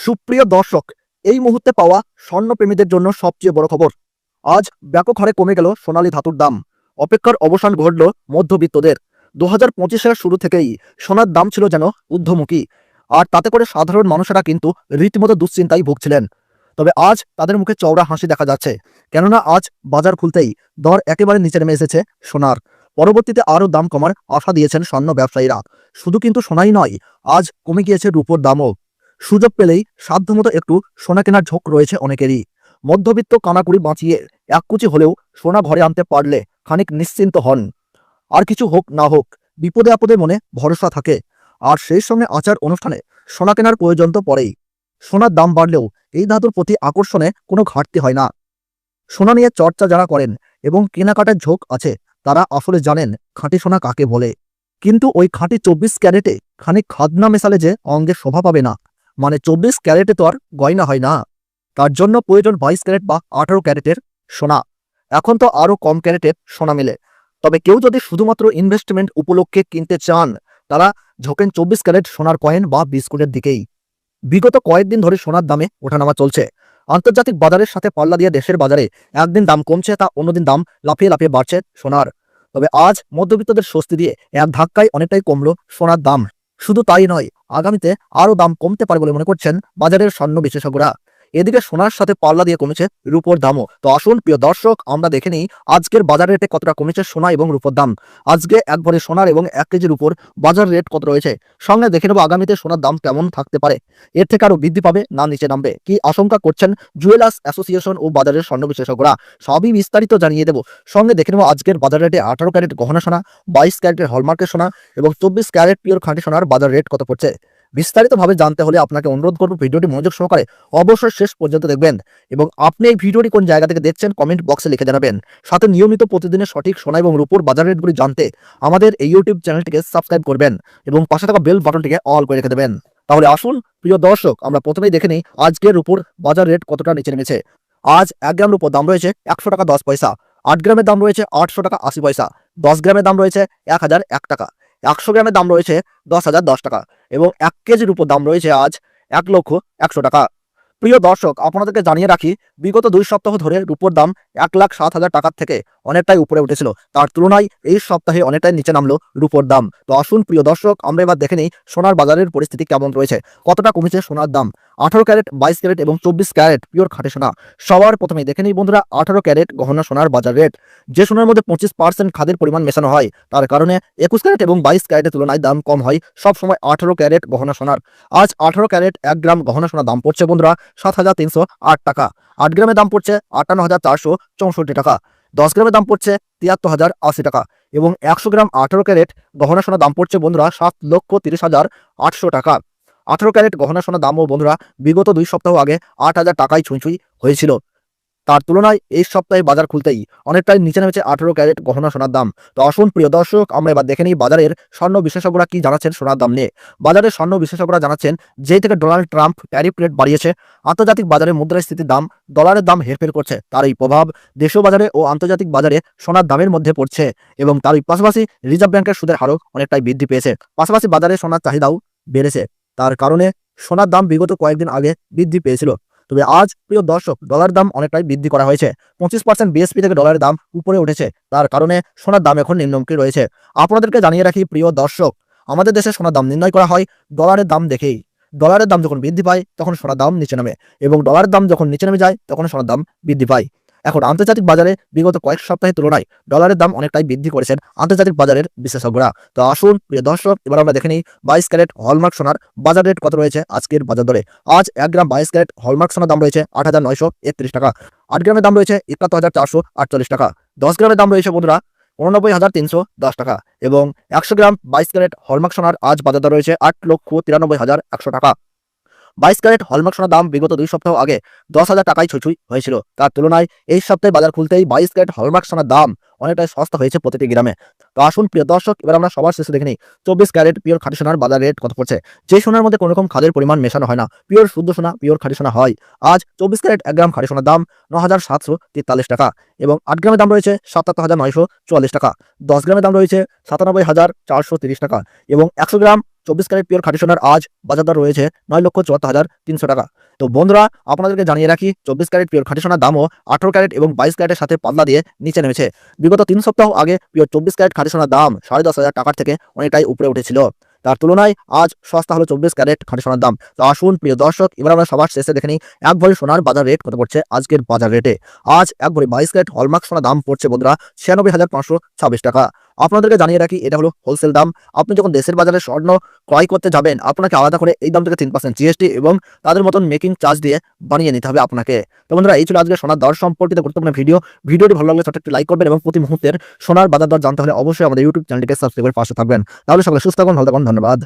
সুপ্রিয় দর্শক, এই মুহূর্তে পাওয়া স্বর্ণপ্রেমীদের জন্য সবচেয়ে বড় খবর। আজ ব্যাপক হারে কমে গেল সোনালী ধাতুর দাম। অপেক্ষার অবসান ঘটল মধ্যবিত্তদের। দু হাজার পঁচিশের শুরু থেকেই সোনার দাম ছিল যেন ঊর্ধ্বমুখী। আর তাতে করে সাধারণ মানুষেরা কিন্তু রীতিমতো দুশ্চিন্তায় ভুগছিলেন। তবে আজ তাদের মুখে চওড়া হাসি দেখা যাচ্ছে। কেননা আজ বাজার খুলতেই দর একেবারে নিচে নেমে এসেছে সোনার। পরবর্তীতে আরও দাম কমার আশা দিয়েছেন স্বর্ণ ব্যবসায়ীরা। শুধু কিন্তু সোনাই নয়, আজ কমে গিয়েছে রূপোর দামও। সুযোগ পেলেই সাধ্যমতো একটু সোনা কেনার ঝোঁক রয়েছে অনেকেরই। মধ্যবিত্ত কানাকুড়ি বাঁচিয়ে এক কুচি হলেও সোনা ঘরে আনতে পারলে খানিক নিশ্চিন্ত হন। আর কিছু হোক না হোক, বিপদে আপদে মনে ভরসা থাকে। আর সেই সঙ্গে আচার অনুষ্ঠানে সোনা কেনার প্রয়োজন তো পড়েই। সোনার দাম বাড়লেও এই ধাতুর প্রতি আকর্ষণে কোনো ঘাটতি হয় না। সোনা নিয়ে চর্চা যারা করেন এবং কেনাকাটার ঝোঁক আছে, তারা আসলে জানেন খাঁটি সোনা কাকে বলে। কিন্তু ওই খাঁটি চব্বিশ ক্যারেটে খানিক খাদনা মেশালে যে অঙ্গে শোভা পাবে না। মানে চব্বিশ ক্যারেটে তো আর গয়না হয় না। তার জন্য প্রয়োজন বাইশ ক্যারেট বা আঠারো ক্যারেটের সোনা। এখন তো আরও কম ক্যারেটের সোনা মেলে। তবে কেউ যদি শুধুমাত্র ইনভেস্টমেন্ট উপলক্ষে কিনতে চান, তারা ঝোঁকেন চব্বিশ ক্যারেট সোনার কয়েন বা বিস্কুটের দিকেই। বিগত কয়েকদিন ধরে সোনার দামে ওঠানামা চলছে। আন্তর্জাতিক বাজারের সাথে পাল্লা দিয়ে দেশের বাজারে একদিন দাম কমছে, তা অন্যদিন দাম লাফিয়ে লাফিয়ে বাড়ছে সোনার। তবে আজ মধ্যবিত্তদের স্বস্তি দিয়ে এক ধাক্কায় অনেকটাই কমলো সোনার দাম। শুধু তাই নয় আগামীতে আরও দাম কমতে পারে বলে মনে করছেন বাজারের স্বর্ণ বিশেষজ্ঞরা। এদিকে সোনার সাথে পাল্লা দিয়ে কমেছে রূপোর দামও। তো আসুন, প্রিয় দর্শক, আমরা দেখে নিই আজকের বাজার রেটে কতটা কমেছে সোনা এবং রূপোর দাম। আজকে এক ভরি সোনার এবং এক কেজির উপর বাজার রেট কত রয়েছে? সঙ্গে দেখে নেব আগামীতে সোনার দাম কেমন থাকতে পারে। এর থেকে আরও বৃদ্ধি পাবে না নিচে নামবে। কি আশঙ্কা করছেন জুয়েলার্স অ্যাসোসিয়েশন ও বাজারের স্বর্ণ বিশেষজ্ঞরা? সবই বিস্তারিত জানিয়ে দেবো। সঙ্গে দেখে নেব আজকের বাজার রেটে আঠারো ক্যারেট গহনা সোনা, বাইশ ক্যারেটের হলমার্কের সোনা এবং চব্বিশ ক্যারেট পিওর খাঁটি সোনার বাজার রেট কত পড়ছে। বিস্তারিতভাবে জানতে হলে আপনাকে অনুরোধ করব ভিডিওটি মনোযোগ সহকারে অবশ্যই শেষ পর্যন্ত দেখবেন এবং আপনি এই ভিডিওটি কোন জায়গা থেকে দেখছেন কমেন্ট বক্সে লিখে জানাবেন। সাথে নিয়মিত প্রতিদিনের সঠিক সোনা এবং রূপোর বাজার রেটগুলি জানতে আমাদের এই ইউটিউব চ্যানেলটিকে সাবস্ক্রাইব করবেন এবং পাশে থাকা বেল বাটনটিকে অল করে রেখে দেবেন। তাহলে আসুন, প্রিয় দর্শক, আমরা প্রথমেই দেখে নিই আজকের রূপোর বাজার রেট কতটা নিচে নেমেছে। আজ এক গ্রাম রূপোর দাম রয়েছে একশো টাকা দশ পয়সা, আট গ্রামের দাম রয়েছে আটশো টাকা আশি পয়সা, দশ গ্রামের দাম রয়েছে এক হাজার এক টাকা। একশো গ্রামের দাম রয়েছে দশ হাজার দশ টাকা এবং এক কেজির উপর দাম রয়েছে আজ এক লক্ষ একশো টাকা। প্রিয় দর্শক, আপনাদেরকে জানিয়ে রাখি, বিগত দুই সপ্তাহ ধরে রূপোর দাম এক লাখ সাত হাজার টাকার থেকে অনেকটাই উপরে উঠেছিল। তার তুলনায় এই সপ্তাহে অনেকটাই নিচে নামলো রূপোর দাম। তো আসুন, প্রিয় দর্শক, আমরা এবার দেখে নিই সোনার বাজারের পরিস্থিতি কেমন রয়েছে। কতটা কমেছে সোনার দাম? আঠারো ক্যারেট, বাইশ ক্যারেট এবং চব্বিশ ক্যারেট পিওর খাটে সোনা। সবার প্রথমেই দেখে নিই বন্ধুরা, আঠারো ক্যারেট গহনা সোনার বাজার রেট। যে সোনার মধ্যে পঁচিশ পার্সেন্ট খাদের পরিমাণ মেশানো হয়, তার কারণে একুশ ক্যারেট এবং বাইশ ক্যারেটের তুলনায় দাম কম হয়। সব সময় আঠারো ক্যারেট গহনা সোনার। আজ আঠারো ক্যারেট এক গ্রাম গহনা সোনার দাম পড়ছে বন্ধুরা সাত হাজার তিনশো আট টাকা। আট গ্রামের দাম পড়ছে আটান্ন হাজার চারশো চৌষট্টি টাকা। দশ গ্রামের দাম পড়ছে তিয়াত্তর হাজার আশি টাকা এবং একশো গ্রাম আঠেরো ক্যারেট গহনা সোনার দাম পড়ছে বন্ধুরা সাত লক্ষ তিরিশ হাজার আটশো টাকা। আঠেরো ক্যারেট গহনা সোনার দামও বন্ধুরা বিগত দুই সপ্তাহ আগে আট হাজার টাকায় ছুঁই ছুঁই হয়েছিল। তার তুলনায় এই সপ্তাহে বাজার খুলতেই অনেকটাই নিচে নেমেছে আঠেরো ক্যারেট গহনা সোনার দাম। তো আসুন প্রিয় দর্শক, আমরা এবার দেখে নিই বাজারের স্বর্ণ বিশেষজ্ঞরা কি জানাচ্ছেন সোনার দাম নিয়ে। বাজারের স্বর্ণ বিশেষজ্ঞরা জানাচ্ছেন, যেই থেকে ডোনাল্ড ট্রাম্প ট্যারিফ রেট বাড়িয়েছে, আন্তর্জাতিক বাজারে মুদ্রাস্ফীতির দাম ডলারের দাম হেরফের করছে। তার এই প্রভাব দেশীয় বাজারে ও আন্তর্জাতিক বাজারে সোনার দামের মধ্যে পড়ছে এবং তারই পাশাপাশি রিজার্ভ ব্যাংকের সুদের হারও অনেকটাই বৃদ্ধি পেয়েছে। পাশাপাশি বাজারে সোনার চাহিদাও বেড়েছে। তার কারণে সোনার দাম বিগত কয়েকদিন আগে বৃদ্ধি পেয়েছিল। তবে আজ, প্রিয় দর্শক ডলার দাম অনেকটাই বৃদ্ধি করা হয়েছে। পঁচিশ পার্সেন্ট বিএসপি থেকে ডলারের দাম উপরে উঠেছে। তার কারণে সোনার দাম এখন নিম্নমুখী রয়েছে। আপনাদেরকে জানিয়ে রাখি, প্রিয় দর্শক, আমাদের দেশে সোনার দাম নির্ণয় করা হয় ডলারের দাম দেখেই। ডলারের দাম যখন বৃদ্ধি পায়, তখন সোনার দাম নিচে নামে এবং ডলারের দাম যখন নিচে নেমে যায়, তখন সোনার দাম বৃদ্ধি পায়। এখন আন্তর্জাতিক বাজারে বিগত কয়েক সপ্তাহের তুলনায় ডলারের দাম অনেকটাই বৃদ্ধি করেছেন আন্তর্জাতিক বাজারের বিশেষজ্ঞরা। তো আসুন, প্রিয় দর্শক, এবার আমরা দেখে নিই বাইশ ক্যারেট হলমার্ক সোনার বাজার রেট কত রয়েছে আজকের বাজার দরে। আজ এক গ্রাম বাইশ ক্যারেট হলমার্ক সোনার দাম রয়েছে আট হাজার নয়শো একত্রিশ টাকা। আট গ্রামের দাম রয়েছে একাত্তর হাজার চারশো আটচল্লিশ টাকা। দশ গ্রামের দাম রয়েছে, বন্ধুরা, উননব্বই হাজার তিনশো দশ টাকা এবং একশো গ্রাম বাইশ ক্যারেট হলমার্ক সোনার আজ বাজার দর রয়েছে আট লক্ষ তিরানব্বই হাজার একশো টাকা। বাইশ ক্যারেট হলমার্ক সোনার দাম বিগত দুই সপ্তাহ আগে দশ হাজার টাকায় ছুঁই হয়েছিল। তার তুলনায় এই সপ্তাহে বাজার খুলতেই বাইশ ক্যারেট হলমার্ক সোনার দাম অনেকটাই সস্তা হয়েছে প্রতিটি গ্রামে। তো আসুন, প্রিয় দর্শক, এবার আমরা সবার শেষে দেখে নিই, চব্বিশ ক্যারেট পিওর খাঁটি সোনার বাজার রেট কত পড়ছে? যে সোনার মধ্যে কোনো রকম খাদের পরিমাণ মেশানো হয় না, পিওর শুদ্ধ সোনা, পিওর খাঁটি সোনা হয়। আজ চব্বিশ ক্যারেট এক গ্রাম খাঁটি সোনার দাম ন হাজার সাতশো তেতাল্লিশ টাকা এবং আট গ্রামের দাম রয়েছে সাতাত্তর হাজার নয়শো চুয়াল্লিশ টাকা। দশ গ্রামের দাম রয়েছে সাতানব্বই হাজার চারশো তিরিশ টাকা এবং একশো গ্রাম চব্বিশ ক্যারেট পিওর খাঁটি সোনার আজ বাজার দর রয়েছে নয় লক্ষ চুয়াত্তর হাজার তিনশো টাকা। তো বন্ধুরা, আপনাদেরকে জানিয়ে রাখি, চব্বিশ ক্যারেট পিওর খাঁটি সোনার দামও আঠারো ক্যারেট এবং বাইশ ক্যারেটের সাথে পাল্লা দিয়ে নিচে নেমেছে। বিগত তিন সপ্তাহ আগে পিওর চব্বিশ ক্যারেট খাঁটি সোনার দাম সাড়ে দশ হাজার টাকার থেকে অনেকটাই উপরে উঠেছিল। তার তুলনায় আজ সস্তা হলো চব্বিশ ক্যারেট খাঁটি সোনার দাম। তো আসুন, প্রিয় দর্শক, এবার আমরা সবার শেষে দেখে নিই, এক ভরি সোনার বাজার রেট কত পড়ছে আজকের বাজার রেটে। আজ এক ভরি বাইশ ক্যারেট হলমার্ক সোনার দাম পড়ছে বন্ধুরা ছিয়ানব্বই হাজার পাঁচশো ছাব্বিশ টাকা। আপনাদেরকে জানিয়ে রাখি, এটা হলো হোলসেল দাম। আপনি যখন দেশের বাজারে স্বর্ণ ক্রয় করতে যাবেন, আপনাকে আলাদা করে এই দাম থেকে তিন পার্সেন্ট জিএসটি এবং তাদের মতন মেকিং চার্জ দিয়ে বানিয়ে নিতে হবে আপনাকে। তো বন্ধুরা, এই ছিল আজকে সোনার দর সম্পর্কিত গুরুত্বপূর্ণ ভিডিও ভিডিওটি ভালো লাগলে ছোট একটি লাইক করবেন এবং প্রতি মুহূর্তের সোনার বাজার দর জানতে হলে অবশ্যই আমাদের ইউটিউব চ্যানেলটিকে সাবস্ক্রাইব করে পাশে থাকবেন। তাহলে সকলে সুস্থ থাকুন, ভালো থাকুন, ধন্যবাদ।